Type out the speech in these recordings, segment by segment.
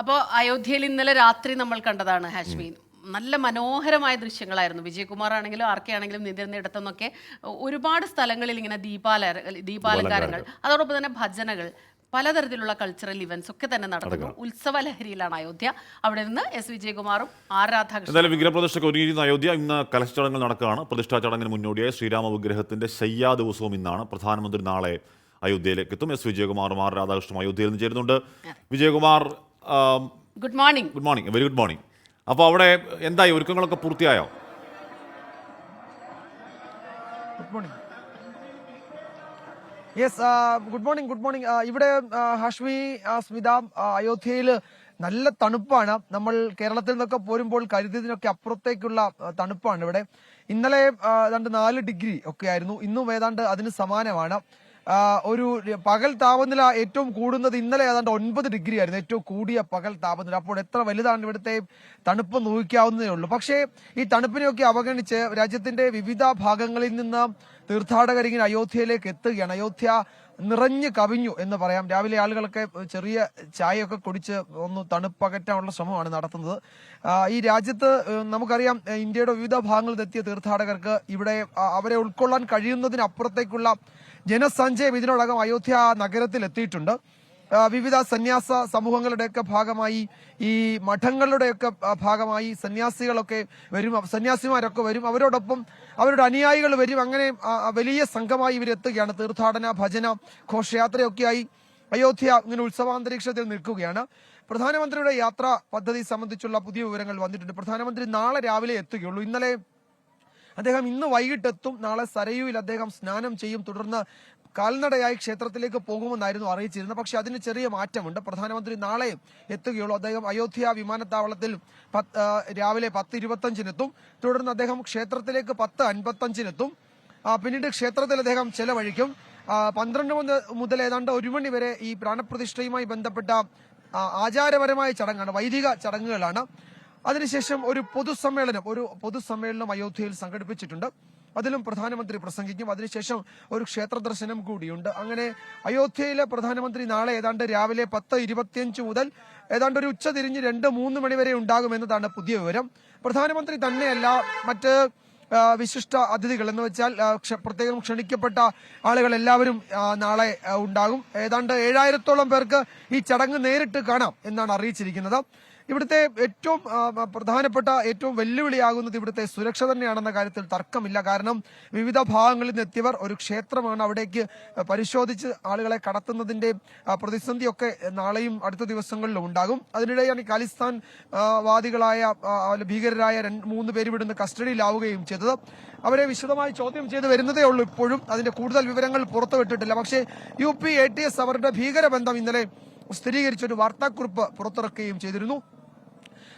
അപ്പോൾ അയോധ്യയിൽ ഇന്നലെ രാത്രി നമ്മൾ കണ്ടതാണ് ഹാഷ്മീൻ. നല്ല മനോഹരമായ ദൃശ്യങ്ങളായിരുന്നു. വിജയകുമാർ ആണെങ്കിലും ആർക്കെ ആണെങ്കിലും നിന്നിരുന്ന ഇടത്തുനിന്നൊക്കെ ഒരുപാട് സ്ഥലങ്ങളിൽ ഇങ്ങനെ ദീപാല ദീപാലങ്കാരങ്ങൾ അതോടൊപ്പം തന്നെ ഭജനകൾ പലതരത്തിലുള്ള കൾച്ചറൽ ഇവന്റ്സ് ഒക്കെ തന്നെ നടക്കുന്നു. ഉത്സവ ലഹരിയിലാണ് അയോധ്യ. അവിടെ നിന്ന് എസ് വിജയകുമാറും ആർ രാധാകൃഷ്ണൻ എന്തായാലും വിഗ്രഹപ്രതിഷ്ഠയ്ക്ക് ഒരുങ്ങിയിരുന്ന അയോധ്യ ഇന്ന് കലശ ചടങ്ങൾ നടക്കുകയാണ്. പ്രതിഷ്ഠാ ചടങ്ങിന് മുന്നോടിയായി ശ്രീരാമ വിഗ്രഹത്തിന്റെ ശയ്യാ ദിവസവും ഇന്നാണ് പ്രധാനമന്ത്രി നാളെ അയോധ്യയിലേക്ക് എത്തും. എസ് വിജയകുമാറും ആർ രാധാകൃഷ്ണനും അയോധ്യയിൽ നിന്ന് ചേരുന്നുണ്ട്. Vijayakumar good morning good morning very good morning അപ്പോൾ അവിടെ എന്തായി? ഒരുക്കങ്ങളൊക്കെ പൂർത്തിയായോ? Good morning yes good morning good morning ഇവിടെ ഹഷ്മി ഹാഷ്മി സ്മിത അയോധ്യയിൽ നല്ല തണുപ്പാണ്. നമ്മൾ കേരളത്തിൽ നിന്നൊക്കെ പോരുമ്പോൾ കരുതിയതിനൊക്കെ അപ്പുറത്തേക്കുള്ള തണുപ്പാണ് ഇവിടെ. ഇന്നലെ ഏതാണ്ട് നാല് ഡിഗ്രി ഒക്കെ ആയിരുന്നു. ഇന്നും ഏതാണ്ട് അതിന് സമാനമാണ്. ഒരു പകൽ താപനില ഏറ്റവും കൂടുന്നത് ഇന്നലെ ഏതാണ്ട് ഒൻപത് ഡിഗ്രി ആയിരുന്നു. ഏറ്റവും കൂടിയ പകൽ താപനില. അപ്പോൾ എത്ര വലുതാണ് ഇവിടുത്തെ തണുപ്പ് നോക്കാവുന്നതേ ഉള്ളൂ. പക്ഷേ ഈ തണുപ്പിനെയൊക്കെ അവഗണിച്ച് രാജ്യത്തിന്റെ വിവിധ ഭാഗങ്ങളിൽ നിന്ന് തീർത്ഥാടകർ ഇങ്ങനെ അയോധ്യയിലേക്ക് എത്തുകയാണ്. അയോധ്യ നിറഞ്ഞു കവിഞ്ഞു എന്ന് പറയാം. രാവിലെ ആളുകളൊക്കെ ചെറിയ ചായയൊക്കെ കുടിച്ച് ഒന്ന് തണുപ്പകറ്റാനുള്ള ശ്രമമാണ് നടത്തുന്നത്. ഈ രാജ്യത്ത് നമുക്കറിയാം ഇന്ത്യയുടെ വിവിധ ഭാഗങ്ങളിൽ എത്തിയ തീർത്ഥാടകർക്ക് ഇവിടെ അവരെ ഉൾക്കൊള്ളാൻ കഴിയുന്നതിനപ്പുറത്തേക്കുള്ള ജനസഞ്ചയം ഇതിനോടകം അയോധ്യ നഗരത്തിൽ എത്തിയിട്ടുണ്ട് വിവിധ സന്യാസ സമൂഹങ്ങളുടെയൊക്കെ ഭാഗമായി ഈ മഠങ്ങളുടെയൊക്കെ ഭാഗമായി സന്യാസികളൊക്കെ വരും സന്യാസിമാരൊക്കെ വരും. അവരോടൊപ്പം അവരുടെ അനുയായികൾ വരും. അങ്ങനെ വലിയ സംഘമായി ഇവരെത്തുകയാണ്. തീർത്ഥാടന ഭജന ഘോഷയാത്രയൊക്കെയായി അയോധ്യ ഇങ്ങനെ ഉത്സവാന്തരീക്ഷത്തിൽ നിൽക്കുകയാണ്. പ്രധാനമന്ത്രിയുടെ യാത്രാ പദ്ധതി സംബന്ധിച്ചുള്ള പുതിയ വിവരങ്ങൾ വന്നിട്ടുണ്ട്. പ്രധാനമന്ത്രി നാളെ രാവിലെ എത്തുകയുള്ളൂ. ഇന്നലെ അദ്ദേഹം ഇന്ന് വൈകിട്ടെത്തും നാളെ സരയുവിൽ അദ്ദേഹം സ്നാനം ചെയ്യും തുടർന്ന് കാൽനടയായി ക്ഷേത്രത്തിലേക്ക് പോകുമെന്നായിരുന്നു അറിയിച്ചിരുന്നത്. പക്ഷെ അതിന് ചെറിയ മാറ്റമുണ്ട്. പ്രധാനമന്ത്രി നാളെ എത്തുകയുള്ളൂ. അദ്ദേഹം അയോധ്യ വിമാനത്താവളത്തിൽ രാവിലെ പത്ത് ഇരുപത്തഞ്ചിനെത്തും തുടർന്ന് അദ്ദേഹം ക്ഷേത്രത്തിലേക്ക് പത്ത് അൻപത്തഞ്ചിനെത്തും. പിന്നീട് ക്ഷേത്രത്തിൽ അദ്ദേഹം ചെലവഴിക്കും. പന്ത്രണ്ട് മുതൽ ഏതാണ്ട് ഒരു മണി വരെ ഈ പ്രാണപ്രതിഷ്ഠയുമായി ബന്ധപ്പെട്ട ആചാരപരമായ ചടങ്ങാണ് വൈദിക ചടങ്ങുകളാണ്. അതിനുശേഷം ഒരു പൊതുസമ്മേളനം ഒരു പൊതുസമ്മേളനം അയോധ്യയിൽ സംഘടിപ്പിച്ചിട്ടുണ്ട്. അതിലും പ്രധാനമന്ത്രി പ്രസംഗിക്കും. അതിനുശേഷം ഒരു ക്ഷേത്ര ദർശനം കൂടിയുണ്ട്. അങ്ങനെ അയോധ്യയിലെ പ്രധാനമന്ത്രി നാളെ ഏതാണ്ട് രാവിലെ പത്ത് ഇരുപത്തിയഞ്ച് മുതൽ ഏതാണ്ട് ഒരു ഉച്ച തിരിഞ്ഞ് രണ്ട് മൂന്ന് മണി വരെ ഉണ്ടാകുമെന്നതാണ് പുതിയ വിവരം. പ്രധാനമന്ത്രി തന്നെയല്ല മറ്റ് വിശിഷ്ട അതിഥികൾ എന്ന് വെച്ചാൽ പ്രത്യേകം ക്ഷണിക്കപ്പെട്ട ആളുകൾ എല്ലാവരും നാളെ ഉണ്ടാകും. ഏതാണ്ട് ഏഴായിരത്തോളം പേർക്ക് ഈ ചടങ്ങ് നേരിട്ട് കാണാം എന്നാണ് അറിയിച്ചിരിക്കുന്നത്. ഇവിടുത്തെ ഏറ്റവും പ്രധാനപ്പെട്ട ഏറ്റവും വെല്ലുവിളിയാകുന്നത് ഇവിടുത്തെ സുരക്ഷ തന്നെയാണെന്ന കാര്യത്തിൽ തർക്കമില്ല. കാരണം വിവിധ ഭാഗങ്ങളിൽ നിന്നെത്തിയവർ ഒരു ക്ഷേത്രമാണ് അവിടേക്ക് പരിശോധിച്ച് ആളുകളെ കടത്തുന്നതിന്റെ പ്രതിസന്ധിയൊക്കെ നാളെയും അടുത്ത ദിവസങ്ങളിലും ഉണ്ടാകും. അതിനിടെയാണ് ഖാലിസ്ഥാൻ വാദികളായ ഭീകരരായ മൂന്ന് പേര് ഇവിടുന്ന് കസ്റ്റഡിയിലാവുകയും ചെയ്തത്. അവരെ വിശദമായി ചോദ്യം ചെയ്ത് വരുന്നതേ ഉള്ളൂ ഇപ്പോഴും. അതിന്റെ കൂടുതൽ വിവരങ്ങൾ പുറത്തുവിട്ടിട്ടില്ല. പക്ഷേ U P A T S അവരുടെ ഭീകരബന്ധം ഇന്നലെ സ്ഥിരീകരിച്ചൊരു വാർത്താക്കുറിപ്പ് പുറത്തിറക്കുകയും ചെയ്തിരുന്നു.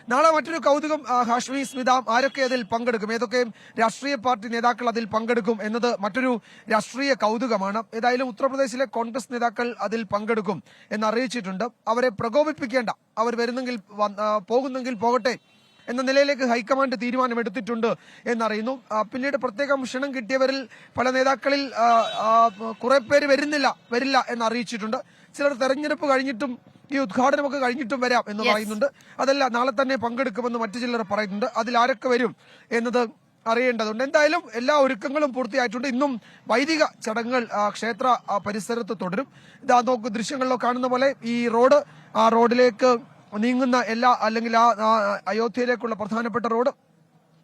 നാളെ മറ്റൊരു കൗതുകം ഹാഷ്മി സ്മിത ആരൊക്കെ അതിൽ പങ്കെടുക്കും? ഏതൊക്കെ രാഷ്ട്രീയ പാർട്ടി നേതാക്കൾ അതിൽ പങ്കെടുക്കും എന്നത് മറ്റൊരു രാഷ്ട്രീയ കൗതുകമാണ്. ഏതായാലും ഉത്തർപ്രദേശിലെ കോൺഗ്രസ് നേതാക്കൾ അതിൽ പങ്കെടുക്കും എന്നറിയിച്ചിട്ടുണ്ട് അവരെ പ്രകോപിപ്പിക്കേണ്ട. അവർ വരുന്നെങ്കിൽ പോകുന്നെങ്കിൽ പോകട്ടെ എന്ന നിലയിലേക്ക് ഹൈക്കമാൻഡ് തീരുമാനമെടുത്തിട്ടുണ്ട് എന്നറിയുന്നു. പിന്നീട് പ്രത്യേകം ക്ഷണം കിട്ടിയവരിൽ പല നേതാക്കളിൽ കുറെ പേര് വരുന്നില്ല വരില്ല എന്നറിയിച്ചിട്ടുണ്ട്. ചിലർ തെരഞ്ഞെടുപ്പ് കഴിഞ്ഞിട്ടും ഈ ഉദ്ഘാടനമൊക്കെ കഴിഞ്ഞിട്ടും വരാം എന്ന് പറയുന്നുണ്ട്. അതല്ല നാളെ തന്നെ പങ്കെടുക്കുമെന്ന് മറ്റു ചിലർ പറയുന്നുണ്ട്. അതിൽ ആരൊക്കെ വരും എന്നത് അറിയേണ്ടതുണ്ട്. എന്തായാലും എല്ലാ ഒരുക്കങ്ങളും പൂർത്തിയായിട്ടുണ്ട്. ഇന്നും വൈദിക ചടങ്ങുകൾ ആ, ക്ഷേത്ര പരിസരത്ത് തുടരും. ഇതാ നോക്ക് ദൃശ്യങ്ങളിലോ കാണുന്ന പോലെ ഈ റോഡ് ആ റോഡിലേക്ക് നീങ്ങുന്ന എല്ലാ അല്ലെങ്കിൽ ആ അയോധ്യയിലേക്കുള്ള പ്രധാനപ്പെട്ട റോഡ്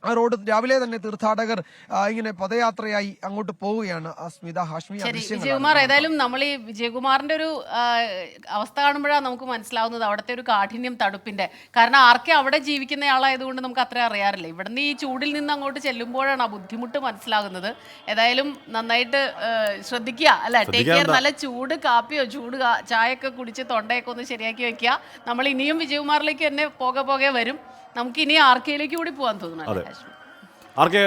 ആ റോഡ് രാവിലെ തന്നെ തീർത്ഥാടകർ ഇങ്ങനെ പദയാത്രയായി അങ്ങോട്ട് പോവുകയാണ്. അസ്മിത സ്മിത ഹാഷ്മി വിജയകുമാർ ഏതായാലും നമ്മൾ ഈ വിജയകുമാറിന്റെ ഒരു അവസ്ഥ കാണുമ്പോഴാണ് നമുക്ക് മനസ്സിലാവുന്നത് അവിടുത്തെ ഒരു കാഠിന്യം തടുപ്പിന്റെ കാരണം ആർക്കെ അവിടെ ജീവിക്കുന്ന ആളായതുകൊണ്ട് നമുക്ക് അത്ര അറിയാറില്ല. ഇവിടുന്ന് ഈ ചൂടിൽ നിന്ന് അങ്ങോട്ട് ചെല്ലുമ്പോഴാണ് ആ ബുദ്ധിമുട്ട് മനസ്സിലാകുന്നത്. ഏതായാലും നന്നായിട്ട് ശ്രദ്ധിക്കുക. അല്ല? ടേക്ക് കെയർ നല്ല ചൂട് കാപ്പിയോ ചൂട് ചായയൊക്കെ കുടിച്ച് തൊണ്ടയൊക്കെ ഒന്ന് ശരിയാക്കി വെക്കുക. നമ്മൾ ഇനിയും വിജയകുമാറിലേക്ക് തന്നെ പോകെ പോകെ വരും. നമുക്ക് ഇനി ആർക്കയിലേക്ക് കൂടി പോകാൻ തോന്നുന്നു? ആർക്കെ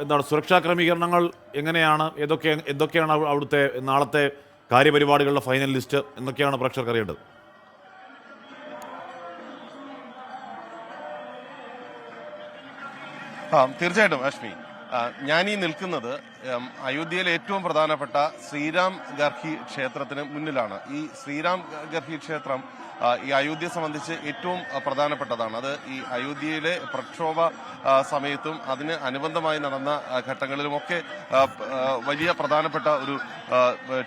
എന്താണ് സുരക്ഷാ ക്രമീകരണങ്ങൾ എങ്ങനെയാണ് ഏതൊക്കെ എന്തൊക്കെയാണ് അവ- അവിടുത്തെ നാളത്തെ കാര്യപരിപാടികളുടെ ഫൈനൽ ലിസ്റ്റ് എന്നൊക്കെയാണ് പ്രേക്ഷകർക്ക് അറിയേണ്ടത്? ആ തീർച്ചയായിട്ടും അശ്മി ഞാൻ ഈ നിൽക്കുന്നത് അയോധ്യയിലെ ഏറ്റവും പ്രധാനപ്പെട്ട ശ്രീരാം ഗർഹി ക്ഷേത്രത്തിന് മുന്നിലാണ്. ഈ ശ്രീരാം ഗർഹി ക്ഷേത്രം ഈ അയോധ്യ സംബന്ധിച്ച് ഏറ്റവും പ്രധാനപ്പെട്ടതാണ്. അത് ഈ അയോധ്യയിലെ പ്രക്ഷോഭ സമയത്തും അതിന് അനുബന്ധമായി നടന്ന ഘട്ടങ്ങളിലുമൊക്കെ വലിയ പ്രധാനപ്പെട്ട ഒരു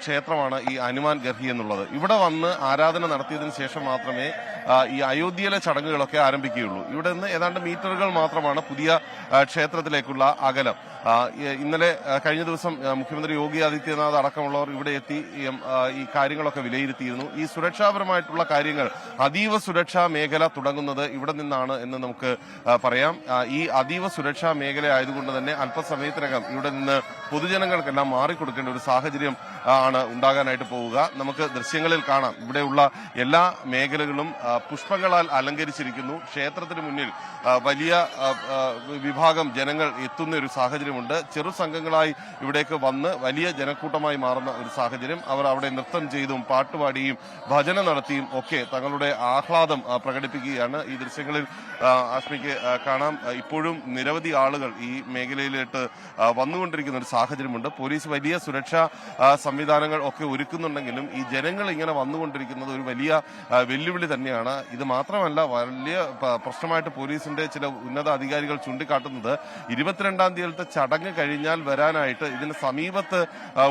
ക്ഷേത്രമാണ് ഈ ഹനുമാൻ ഗർഹി എന്നുള്ളത്. ഇവിടെ വന്ന് ആരാധന നടത്തിയതിനു ശേഷം മാത്രമേ ഈ അയോധ്യയിലെ ചടങ്ങുകളൊക്കെ ആരംഭിക്കുകയുള്ളൂ. ഇവിടെ നിന്ന് ഏതാണ്ട് മീറ്ററുകൾ മാത്രമാണ് പുതിയ ക്ഷേത്രത്തിലേക്കുള്ള അകലം. ഇന്നലെ കഴിഞ്ഞ ദിവസം മുഖ്യമന്ത്രി യോഗി ആദിത്യനാഥ് അടക്കമുള്ളവർ ഇവിടെ എത്തി ഈ കാര്യങ്ങളൊക്കെ വിലയിരുത്തിയിരുന്നു. ഈ സുരക്ഷാപരമായിട്ടുള്ള കാര്യങ്ങൾ അതീവ സുരക്ഷാ മേഖല തുടങ്ങുന്നത് ഇവിടെ നിന്നാണ് എന്ന് നമുക്ക് പറയാം. ഈ അതീവ സുരക്ഷാ മേഖല ആയതുകൊണ്ട് തന്നെ അല്പസമയത്തിനകം ഇവിടെ നിന്ന് പൊതുജനങ്ങൾക്കെല്ലാം മാറിക്കൊടുക്കേണ്ട ഒരു സാഹചര്യം ആണ് ഉണ്ടാകാനായിട്ട് പോവുക. നമുക്ക് ദൃശ്യങ്ങളിൽ കാണാം. ഇവിടെയുള്ള എല്ലാ മേഖലകളും പുഷ്പങ്ങളാൽ അലങ്കരിച്ചിരിക്കുന്നു. ക്ഷേത്രത്തിന് മുന്നിൽ വലിയ വിഭാഗം ജനങ്ങൾ എത്തുന്ന ഒരു സാഹചര്യമുണ്ട്. ചെറു സംഘങ്ങളായി ഇവിടേക്ക് വന്ന് വലിയ ജനക്കൂട്ടമായി മാറുന്ന ഒരു സാഹചര്യം. അവർ അവിടെ നൃത്തം ചെയ്തും പാട്ടുപാടിയും ഭജന നടത്തിയും ഒക്കെ തങ്ങളുടെ ആഹ്ലാദം പ്രകടിപ്പിക്കുകയാണ്. ഈ ദൃശ്യങ്ങളിൽ ആസ്മിക്ക് കാണാം. ഇപ്പോഴും നിരവധി ആളുകൾ ഈ മേഖലയിലോട്ട് വന്നുകൊണ്ടിരിക്കുന്ന ഒരു സാഹചര്യമുണ്ട്. പോലീസ് വലിയ സുരക്ഷാ സംവിധാനങ്ങൾ ഒക്കെ ഒരുക്കുന്നുണ്ടെങ്കിലും ഈ ജനങ്ങൾ ഇങ്ങനെ വന്നുകൊണ്ടിരിക്കുന്നത് ഒരു വലിയ വെല്ലുവിളി തന്നെയാണ്. ഇത് മാത്രമല്ല വലിയ പ്രശ്നമായിട്ട് പോലീസിന്റെ ചില ഉന്നത അധികാരികൾ ചൂണ്ടിക്കാട്ടുന്നത് ഇരുപത്തിരണ്ടാം തീയതിയിലത്തെ ചടങ്ങ് കഴിഞ്ഞാൽ വരാനായിട്ട് ഇതിന് സമീപത്ത്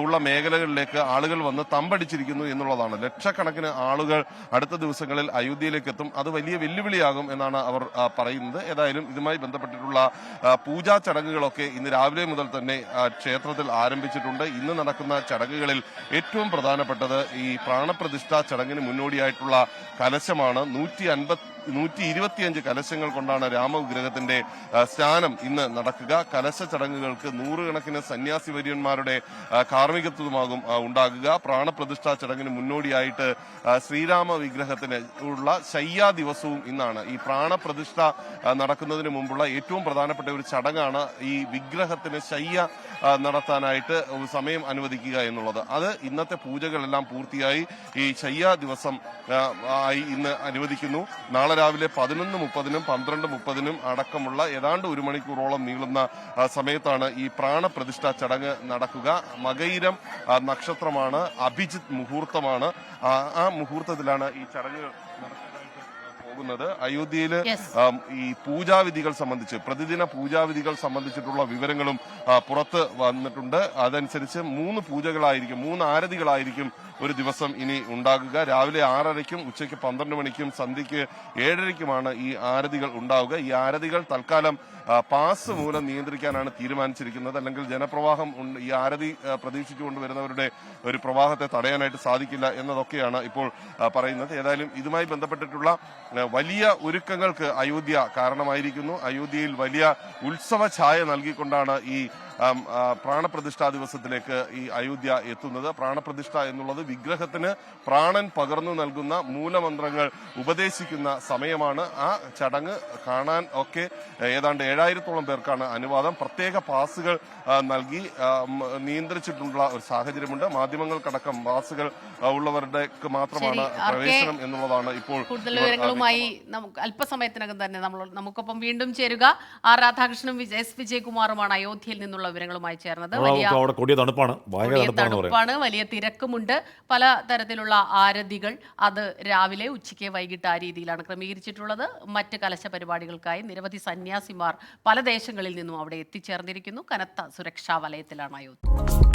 ഉള്ള മേഖലകളിലേക്ക് ആളുകൾ വന്ന് തമ്പടിച്ചിരിക്കുന്നു എന്നുള്ളതാണ്. ലക്ഷക്കണക്കിന് ആളുകൾ അടുത്ത ദിവസങ്ങളിൽ അയോധ്യയിലേക്ക് എത്തും അത് വലിയ വെല്ലുവിളിയാകും എന്നാണ് അവർ പറയുന്നത്. ഏതായാലും ഇതുമായി ബന്ധപ്പെട്ടിട്ടുള്ള പൂജാ ചടങ്ങുകളൊക്കെ ഇന്ന് രാവിലെ മുതൽ തന്നെ ക്ഷേത്രത്തിൽ ആരംഭിച്ചിട്ടുണ്ട്. ഇന്ന് നടക്കുന്ന ചടങ്ങുകളിൽ ഏറ്റവും പ്രധാനപ്പെട്ടത് ഈ പ്രാണപ്രതിഷ്ഠാ ചടങ്ങിന് മുന്നോടിയായിട്ടുള്ള കലശമാണ്. നൂറ്റി നൂറ്റി ഇരുപത്തിയഞ്ച് കലശങ്ങൾ കൊണ്ടാണ് രാമവിഗ്രഹത്തിന്റെ സ്നാനം ഇന്ന് നടക്കുക. കലശ ചടങ്ങുകൾക്ക് നൂറുകണക്കിന് സന്യാസി വര്യന്മാരുടെ കാർമ്മികത്വമാകും ഉണ്ടാകുക. പ്രാണപ്രതിഷ്ഠാ ചടങ്ങിന് മുന്നോടിയായിട്ട് ശ്രീരാമ വിഗ്രഹത്തിന് ഉള്ള ശയ്യാ ദിവസവും ഇന്നാണ്. ഈ പ്രാണപ്രതിഷ്ഠ നടക്കുന്നതിന് മുമ്പുള്ള ഏറ്റവും പ്രധാനപ്പെട്ട ഒരു ചടങ്ങാണ് ഈ വിഗ്രഹത്തിന് ശയ്യ നടത്താനായിട്ട് സമയം അനുവദിക്കുക എന്നുള്ളത്. അത് ഇന്നത്തെ പൂജകളെല്ലാം പൂർത്തിയായി. ഈ ശയ്യാ ദിവസം ആയി ഇന്ന് അനുവദിക്കുന്നു. നാളെ രാവിലെ പതിനൊന്ന് മുപ്പതിനും പന്ത്രണ്ട് മുപ്പതിനും അടക്കമുള്ള ഏതാണ്ട് ഒരു മണിക്കൂറോളം നീളുന്ന സമയത്താണ് ഈ പ്രാണപ്രതിഷ്ഠ ചടങ്ങ് നടക്കുക. മകയിരം നക്ഷത്രമാണ് അഭിജിത് മുഹൂർത്തമാണ്. ആ മുഹൂർത്തത്തിലാണ് ഈ ചടങ്ങ് പോകുന്നത്. അയോധ്യയിൽ ഈ പൂജാവിധികൾ സംബന്ധിച്ച് പ്രതിദിന പൂജാവിധികൾ സംബന്ധിച്ചിട്ടുള്ള വിവരങ്ങളും പുറത്ത് വന്നിട്ടുണ്ട്. അതനുസരിച്ച് മൂന്ന് പൂജകളായിരിക്കും മൂന്ന് ആരതികളായിരിക്കും ഒരു ദിവസം ഇനി ഉണ്ടാകുക. രാവിലെ ആറരയ്ക്കും ഉച്ചയ്ക്ക് പന്ത്രണ്ട് മണിക്കും സന്ധ്യയ്ക്ക് ഏഴരയ്ക്കുമാണ് ഈ ആരതികൾ ഉണ്ടാവുക. ഈ ആരതികൾ തൽക്കാലം പാസ് മൂലം നിയന്ത്രിക്കാനാണ് തീരുമാനിച്ചിരിക്കുന്നത്. അല്ലെങ്കിൽ ജനപ്രവാഹം ഈ ആരതി പ്രതീക്ഷിച്ചുകൊണ്ട് വരുന്നവരുടെ ഒരു പ്രവാഹത്തെ തടയാനായിട്ട് സാധിക്കില്ല എന്നതൊക്കെയാണ് ഇപ്പോൾ പറയുന്നത്. ഏതായാലും ഇതുമായി ബന്ധപ്പെട്ടിട്ടുള്ള വലിയ ഒരുക്കങ്ങൾക്ക് അയോധ്യ കാരണമായിരിക്കുന്നു. അയോധ്യയിൽ വലിയ ഉത്സവ ഛായ നൽകിക്കൊണ്ടാണ് ഈ പ്രാണപ്രതിഷ്ഠാ ദിവസത്തിലേക്ക് ഈ അയോധ്യ എത്തുന്നത്. പ്രാണപ്രതിഷ്ഠ എന്നുള്ളത് വിഗ്രഹത്തിന് പ്രാണൻ പകർന്നു നൽകുന്ന മൂലമന്ത്രങ്ങൾ ഉപദേശിക്കുന്ന സമയമാണ് ആ ചടങ്ങ് കാണാൻ ഒക്കെ ഏതാണ്ട് ഏഴായിരത്തോളം പേർക്കാണ് അനുവാദം. പ്രത്യേക പാസുകൾ നൽകി നിയന്ത്രിച്ചിട്ടുള്ള ഒരു സാഹചര്യമുണ്ട്. മാധ്യമങ്ങൾക്കടക്കം പാസുകൾ ഉള്ളവരുടെ മാത്രമാണ് പ്രവേശനം എന്നുള്ളതാണ് ഇപ്പോൾ കൂടുതൽ വിവരങ്ങളുമായി നമുക്ക് അല്പസമയത്തിനകം തന്നെ നമ്മൾ നമുക്കൊപ്പം വീണ്ടും ചേരുക. ആർ രാധാകൃഷ്ണനും എസ് വിജയകുമാറുമാണ് അയോധ്യയിൽ നിന്നുള്ള വിവരങ്ങളുമായി ചേർന്നത്. വലിയ തണുപ്പാണ്. വലിയ തിരക്കുമുണ്ട്. പല തരത്തിലുള്ള ആരതികൾ അത് രാവിലെ ഉച്ചയ്ക്ക് വൈകിട്ട് ആ രീതിയിലാണ് ക്രമീകരിച്ചിട്ടുള്ളത്. മറ്റ് കലശ പരിപാടികൾക്കായി നിരവധി സന്യാസിമാർ പല ദേശങ്ങളിൽ നിന്നും അവിടെ എത്തിച്ചേർന്നിരിക്കുന്നു. കനത്ത സുരക്ഷാ വലയത്തിലാണ് അയോധ്യ.